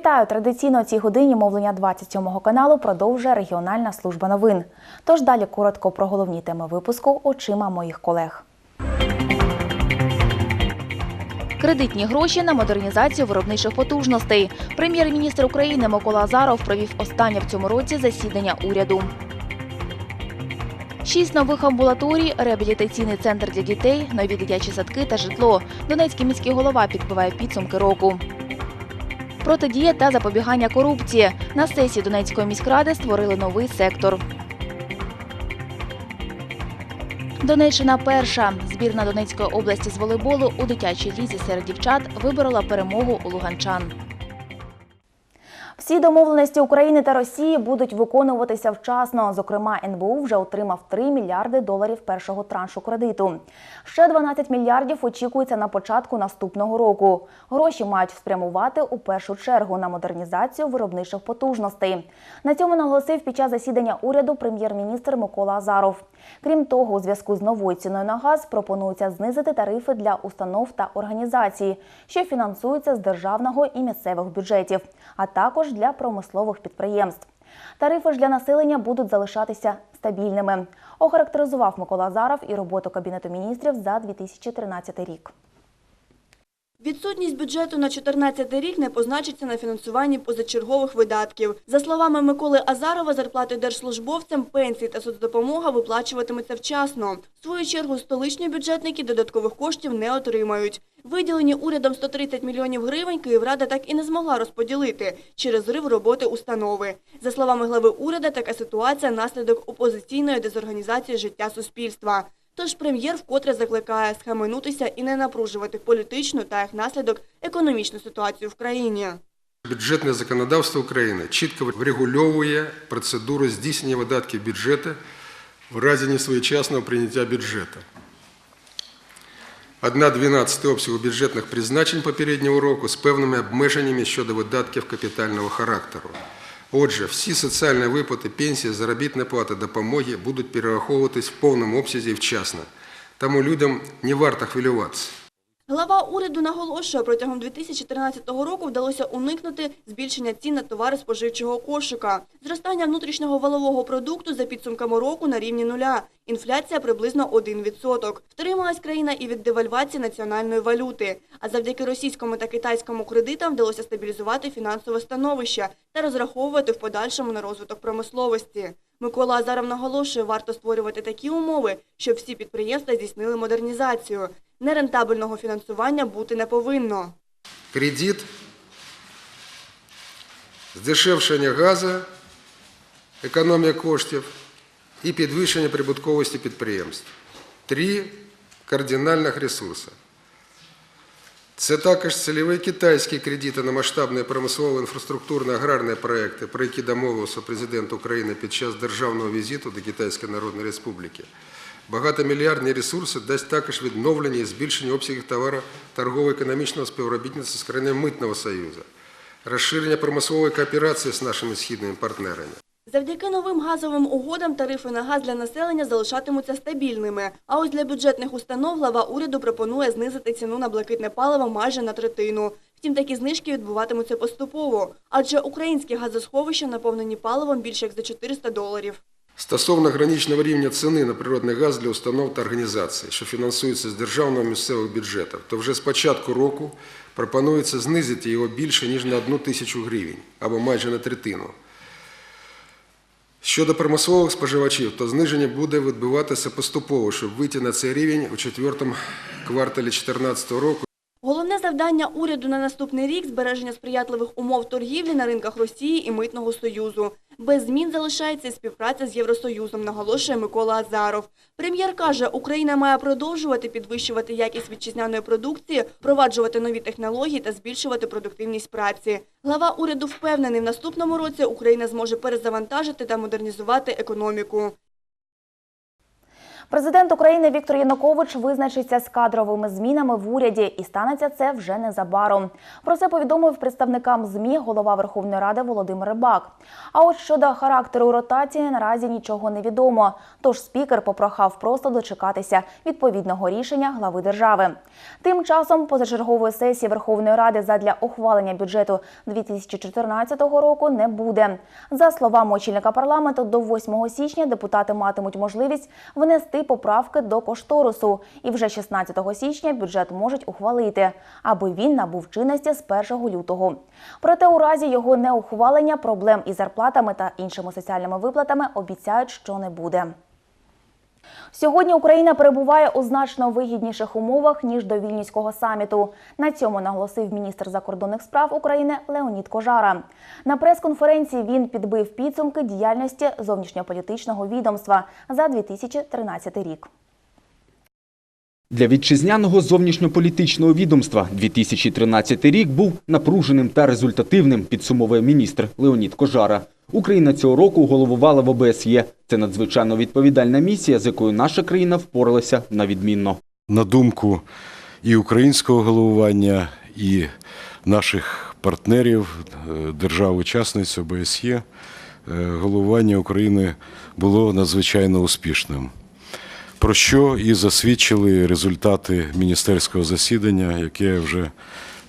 Вітаю! Традиційно о цій годині мовлення 27 каналу продовжує регіональна служба новин. Тож далі коротко про головні теми випуску очима моїх колег. Кредитні гроші на модернізацію виробничих потужностей. Прем'єр-міністр України Микола Азаров провів останнє в цьому році засідання уряду. Шість нових амбулаторій, реабілітаційний центр для дітей, нові дитячі садки та житло. Донецький міський голова підбиває підсумки року. Протидія та запобігання корупції. На сесії Донецької міськради створили новий сектор. Донеччина перша. Збірна Донецької області з волейболу у дитячій лізі серед дівчат виборола перемогу у луганчан. Всі домовленості України та Росії будуть виконуватися вчасно. Зокрема, НБУ вже отримав 3 мільярди доларів першого траншу кредиту. Ще 12 мільярдів очікується на початку наступного року. Гроші мають спрямувати у першу чергу на модернізацію виробничих потужностей. На цьому наголосив під час засідання уряду прем'єр-міністр Микола Азаров. Крім того, у зв'язку з новою ціною на газ пропонується знизити тарифи для установ та організацій, що фінансуються з державного і місцевих бюджетів, а також для промислових підприємств. Тарифи ж для населення будуть залишатися стабільними. Охарактеризував Микола Заров і роботу Кабінету міністрів за 2013 рік. Відсутність бюджету на 2014 рік не позначиться на фінансуванні позачергових видатків. За словами Миколи Азарова, зарплати держслужбовцям, пенсії та соцдопомога виплачуватимуться вчасно. В свою чергу столичні бюджетники додаткових коштів не отримають. Виділені урядом 130 мільйонів гривень Київрада так і не змогла розподілити через зрив роботи установи. За словами глави уряду, така ситуація – наслідок опозиційної дезорганізації життя суспільства. Тож прем'єр вкотре закликає схаменутися і не напружувати політичну та як наслідок економічну ситуацію в країні. Бюджетне законодавство України чітко врегульовує процедуру здійснення видатків бюджету в разі несвоєчасного прийняття бюджету. Одна дванадцята обсягу бюджетних призначень попереднього року з певними обмеженнями щодо видатків капітального характеру. Отже, всі соціальні виплати, пенсії, заробітна плата, допомоги будуть перераховуватись в повному обсязі і вчасно. Тому людям не варто хвилюватися. Глава уряду наголошує, протягом 2013 року вдалося уникнути збільшення цін на товари споживчого кошика. Зростання внутрішнього валового продукту за підсумками року на рівні нуля. Інфляція приблизно 1%. Втрималась країна і від девальвації національної валюти. А завдяки російському та китайському кредитам вдалося стабілізувати фінансове становище та розраховувати в подальшому на розвиток промисловості. Микола Азаров наголошує, варто створювати такі умови, щоб всі підприємства здійснили модернізацію. Нерентабельного фінансування бути не повинно. Кредит, здешевшення газу, економія коштів і підвищення прибутковості підприємств. Три кардинальних ресурси. Це також цільові китайські кредити на масштабні промислово інфраструктурно-аграрні проекти, про які домовився президент України під час державного візиту до Китайської Народної Республіки. Багатомільярдні ресурси дасть також відновлення і збільшення обсягів товаро торгово-економічного співробітництва з країнами Митного Союзу, розширення промислової кооперації з нашими східними партнерами. Завдяки новим газовим угодам тарифи на газ для населення залишатимуться стабільними. А ось для бюджетних установ глава уряду пропонує знизити ціну на блакитне паливо майже на третину. Втім, такі знижки відбуватимуться поступово, адже українські газосховища наповнені паливом більше як за 400 доларів. Стосовно граничного рівня ціни на природний газ для установ та організацій, що фінансуються з державного місцевих бюджетів, то вже з початку року пропонується знизити його більше, ніж на одну тисячу гривень, або майже на третину. Щодо промислових споживачів, то зниження буде відбуватися поступово, щоб вийти на цей рівень у четвертому кварталі 2014 року. Завдання уряду на наступний рік – збереження сприятливих умов торгівлі на ринках Росії і Митного Союзу. Без змін залишається і співпраця з Євросоюзом, наголошує Микола Азаров. Прем'єр каже, Україна має продовжувати підвищувати якість вітчизняної продукції, впроваджувати нові технології та збільшувати продуктивність праці. Глава уряду впевнений, в наступному році Україна зможе перезавантажити та модернізувати економіку. Президент України Віктор Янукович визначиться з кадровими змінами в уряді, і станеться це вже незабаром. Про це повідомив представникам ЗМІ голова Верховної Ради Володимир Рибак. А от щодо характеру ротації наразі нічого не відомо. Тож спікер попрохав просто дочекатися відповідного рішення глави держави. Тим часом позачергової сесії Верховної Ради задля ухвалення бюджету 2014 року не буде. За словами очільника парламенту, до 8 січня депутати матимуть можливість внести поправки до кошторису, і вже 16 січня бюджет можуть ухвалити, аби він набув чинності з 1 лютого. Проте у разі його неухвалення проблем із зарплатами та іншими соціальними виплатами обіцяють, що не буде. Сьогодні Україна перебуває у значно вигідніших умовах ніж до вільнюського саміту. На цьому наголосив міністр закордонних справ України Леонід Кожара. На прес-конференції він підбив підсумки діяльності зовнішньополітичного відомства за 2013 рік. Для вітчизняного зовнішньополітичного відомства 2013 рік був напруженим та результативним, підсумовує міністр Леонід Кожара. Україна цього року головувала в ОБСЄ. Це надзвичайно відповідальна місія, з якою наша країна впоралася на відмінно. на думку і українського головування, і наших партнерів, е, держав-учасниць ОБСЄ, е, головування України було надзвичайно успішним. Про що і засвідчили результати міністерського засідання, яке вже,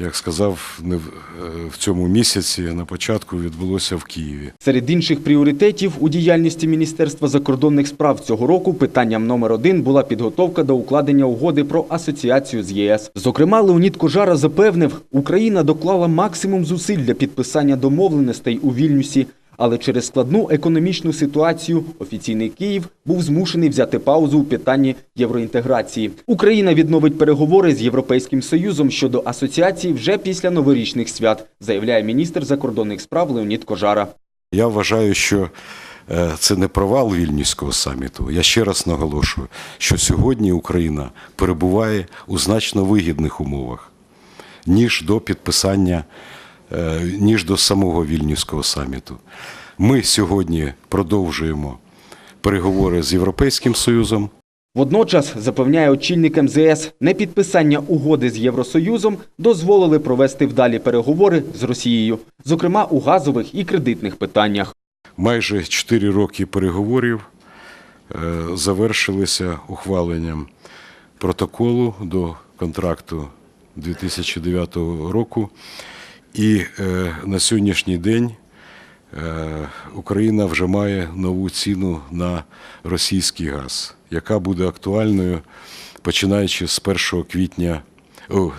як сказав, не в е, цьому місяці на початку відбулося в Києві. Серед інших пріоритетів у діяльності Міністерства закордонних справ цього року питанням номер один була підготовка до укладення угоди про асоціацію з ЄС. Зокрема, Леонід Кожара запевнив, Україна доклала максимум зусиль для підписання домовленостей у Вільнюсі. Але через складну економічну ситуацію офіційний Київ був змушений взяти паузу у питанні євроінтеграції. Україна відновить переговори з Європейським Союзом щодо асоціації вже після новорічних свят, заявляє міністр закордонних справ Леонід Кожара. Я вважаю, що е, це не провал вільнюського саміту. Я ще раз наголошую, що сьогодні Україна перебуває у значно вигідних умовах, ніж до підписання, ніж до самого вільнюського саміту. Ми сьогодні продовжуємо переговори з Європейським Союзом. Водночас, запевняє очільник МЗС, непідписання угоди з Євросоюзом дозволили провести вдалі переговори з Росією, зокрема у газових і кредитних питаннях. Майже 4 роки переговорів е, завершилися ухваленням протоколу до контракту 2009 року. І е, на сьогоднішній день е, Україна вже має нову ціну на російський газ, яка буде актуальною починаючи з 1 квітня, о,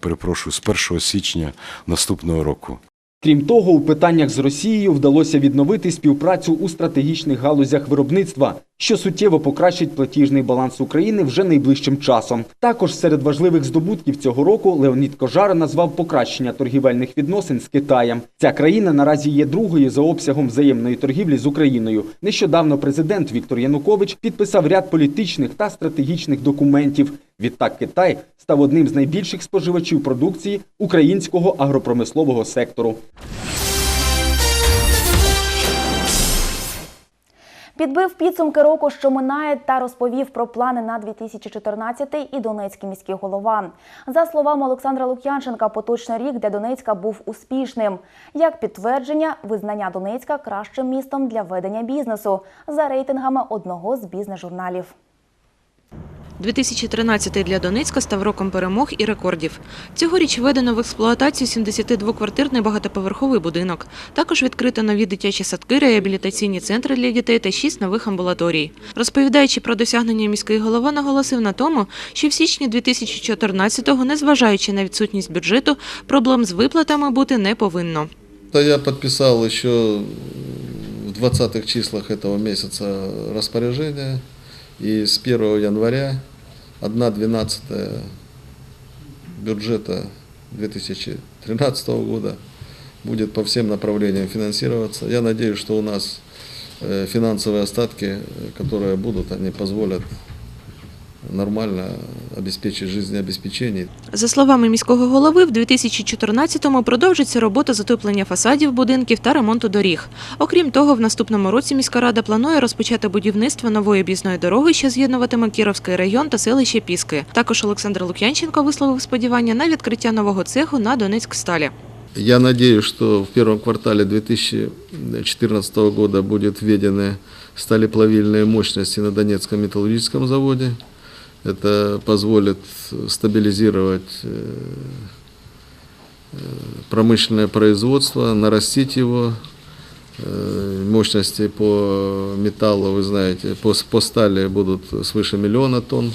перепрошую, з 1 січня наступного року. Крім того, у питаннях з Росією вдалося відновити співпрацю у стратегічних галузях виробництва, що суттєво покращить платіжний баланс України вже найближчим часом. Також серед важливих здобутків цього року Леонід Кожара назвав покращення торгівельних відносин з Китаєм. Ця країна наразі є другою за обсягом взаємної торгівлі з Україною. Нещодавно президент Віктор Янукович підписав ряд політичних та стратегічних документів. Відтак Китай став одним з найбільших споживачів продукції українського агропромислового сектору. Підбив підсумки року, що минає, та розповів про плани на 2014 і Донецький міський голова. За словами Олександра Лук'янченка, поточний рік для Донецька був успішним. Як підтвердження, визнання Донецька кращим містом для ведення бізнесу за рейтингами одного з бізнес-журналів. 2013 для Донецька став роком перемог і рекордів. Цьогоріч введено в експлуатацію 72-квартирний багатоповерховий будинок. Також відкрито нові дитячі садки, реабілітаційні центри для дітей та шість нових амбулаторій. Розповідаючи про досягнення, міський голова наголосив на тому, що в січні 2014-го, незважаючи на відсутність бюджету, проблем з виплатами бути не повинно. Да, я подписал еще в 20-х числах этого месяца распоряжение. И с 1 января 1-12 бюджета 2013 года будет по всем направлениям финансироваться. Я надеюсь, что у нас э, финансовые остатки, э, которые будут, они позволят нормально обеспечить жизнеобеспечение. За словами міського голови, в 2014-му продовжиться робота затоплення фасадів будинків та ремонту доріг. Окрім того, в наступному році міська рада планує розпочати будівництво нової об'їзної дороги, що з'єднуватиме Кіровський район та селище Піски. Також Олександр Лук'янченко висловив сподівання на відкриття нового цеху на Донецьк-сталі. Я надеюсь, что в первом квартале 2014 года будет введены сталеплавильные мощности на Донецком металлургическом заводе. Это позволит стабилизировать э, э, промышленное производство, нарастить его. Э, Мощности по металлу, вы знаете, по, по стали будут свыше миллиона тонн.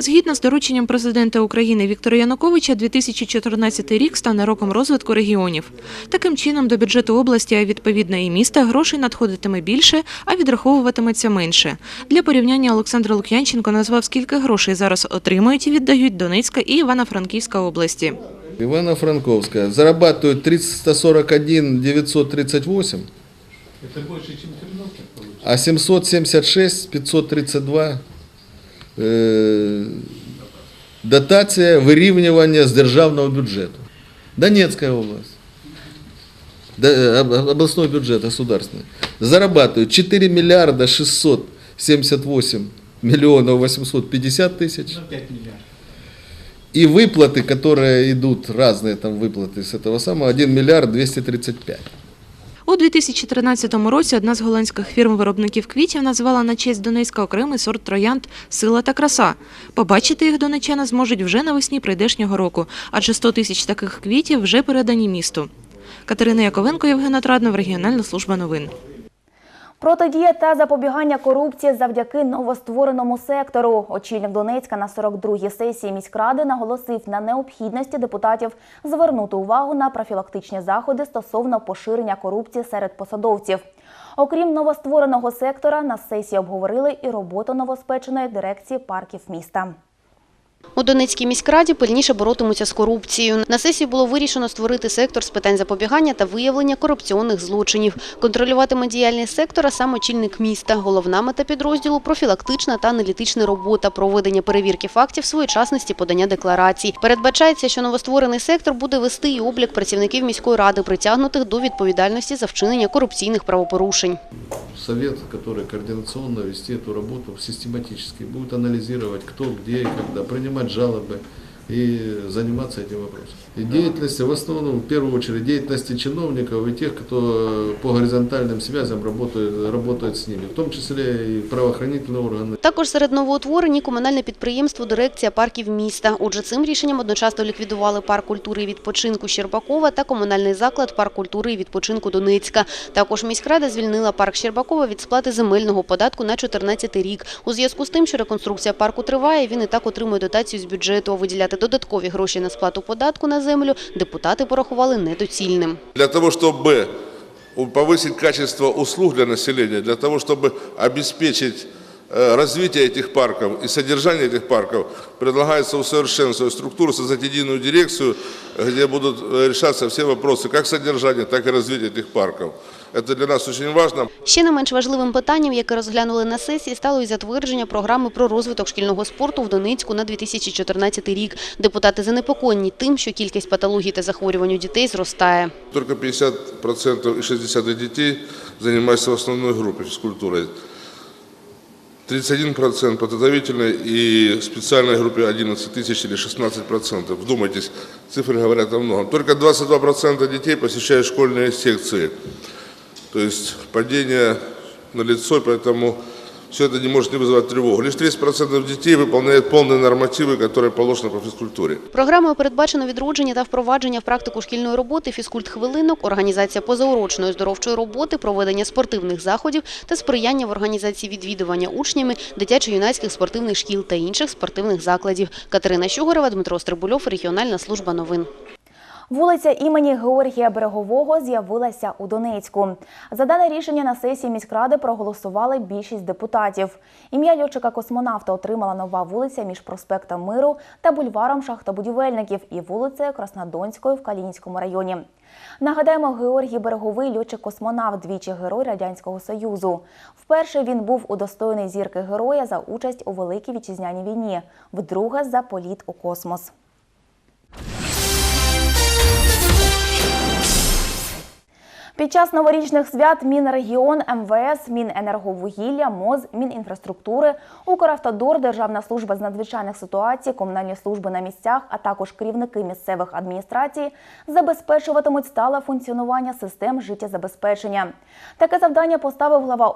Згідно з дорученням президента України Віктора Януковича, 2014 рік стане роком розвитку регіонів. Таким чином, до бюджету області, а відповідно і міста, грошей надходитиме більше, а відраховуватиметься менше. Для порівняння Олександр Лук'янченко назвав, скільки грошей зараз отримують і віддають Донецька і Івано-Франківська області. Ивано-Франковская зарабатывает 341 938. Это больше, чем А 776 532 э, дотация вирівнювання з державного бюджету. Донецкая область. Э, об- областной бюджет государственный. Зарабатывают 4 миллиарда 678 миллионов 850 тысяч. И выплаты, которые идут, разные там выплаты с этого самого, 1 миллиард 235. У 2013 році одна з голландських фірм-виробників квітів назвала на честь Донецька окремий сорт троянд «Сила та краса». Побачити їх донечани зможуть вже навесні прийдешнього року, адже 100 тисяч таких квітів вже передані місту. Катерина Яковенко, Євген Отраднов, Регіональна служба новин. Протидія та запобігання корупції завдяки новоствореному сектору. Очільник Донецька на 42-й сесії міськради наголосив на необхідності депутатів звернути увагу на профілактичні заходи стосовно поширення корупції серед посадовців. Окрім новоствореного сектора, на сесії обговорили і роботу новоспеченої дирекції парків міста. У Донецькій міськраді пильніше боротимуться з корупцією. На сесії було вирішено створити сектор з питань запобігання та виявлення корупційних злочинів. Контролюватиме діяльність сектора сам очільник міста. Головна мета підрозділу – профілактична та аналітична робота, проведення перевірки фактів своєчасності подання декларацій. Передбачається, що новостворений сектор буде вести і облік працівників міської ради, притягнутих до відповідальності за вчинення корупційних правопорушень. Совет, который координационно вести эту работу систематически, будет анализировать, кто, где и когда, принимать жалобы и заниматься этим вопросом. И деятельность, в основном, в первую очередь, деятельности чиновников и тех, кто по горизонтальным связям работает, работает с ними, в том числе и правоохранительные органы. Також серед новоутворені комунальне підприємство «Дирекція парків міста». Отже, цим рішенням одночасно ліквідували парк культури і відпочинку Щербакова та комунальний заклад парк культури і відпочинку Донецька. Також міськрада звільнила парк Щербакова від сплати земельного податку на 2014 рік. У зв'язку з тим, що реконструкція парку триває, він і так отримує дотацію з бюджету. А виділяти додаткові гроші на сплату податку на землю депутати порахували недоцільним. Для того, чтобы повысить качество услуг для населения, для того, чтобы обеспечить э, развитие этих парков и содержание этих парков, предлагается усовершенствовать структуру, создать единую дирекцию, где будут э, решаться все вопросы как содержания, так и развития этих парков. Это для нас очень важно. Ще не менш важливим питанням, яке розглянули на сесії, стало і затвердження програми про розвиток шкільного спорту в Донецьку на 2014 рік. Депутати занепокоєні тим, що кількість патологій та захворювань у дітей зростає. Только 50% и 60 детей занимаются в основной группе физкультурой. 31% подготовительной и специальной группе 11 тысяч или 16%. Вдумайтесь, цифры говорят о многом. Только 22% детей посещают школьные секции. То есть падение на лицо, поэтому все это не может не вызывать тревогу. Лишь 30% детей выполняют полные нормативы, которые положены по физкультуре. Програмою передбачено відродження та впровадження в практику шкільної роботи фізкульт-хвилинок, організація позаурочної здоровчої роботи, проведення спортивних заходів та сприяння в організації відвідування учнями дитячо-юнацьких спортивних шкіл та інших спортивних закладів. Катерина Щугорова, Дмитро Стрибульов, Регіональна служба новин. Вулиця імені Георгія Берегового з'явилася у Донецьку. За дане рішення на сесії міськради проголосували більшість депутатів. Ім'я льотчика-космонавта отримала нова вулиця між проспектом Миру та бульваром шахтобудівельників і вулицею Краснодонською в Калінському районі. Нагадаємо, Георгій Береговий льотчик-космонавт, двічі герой Радянського Союзу. Вперше він був удостоєний зірки героя за участь у Великій вітчизняній війні, вдруге за політ у космос. Під час новорічних свят Мінрегіон, МВС, Міненерговугілля, МОЗ, Мінінфраструктури, Укравтодор, Державна служба з надзвичайних ситуацій, комунальні служби на місцях, а також керівники місцевих адміністрацій забезпечуватимуть стале функціонування систем життєзабезпечення. Таке завдання поставив глава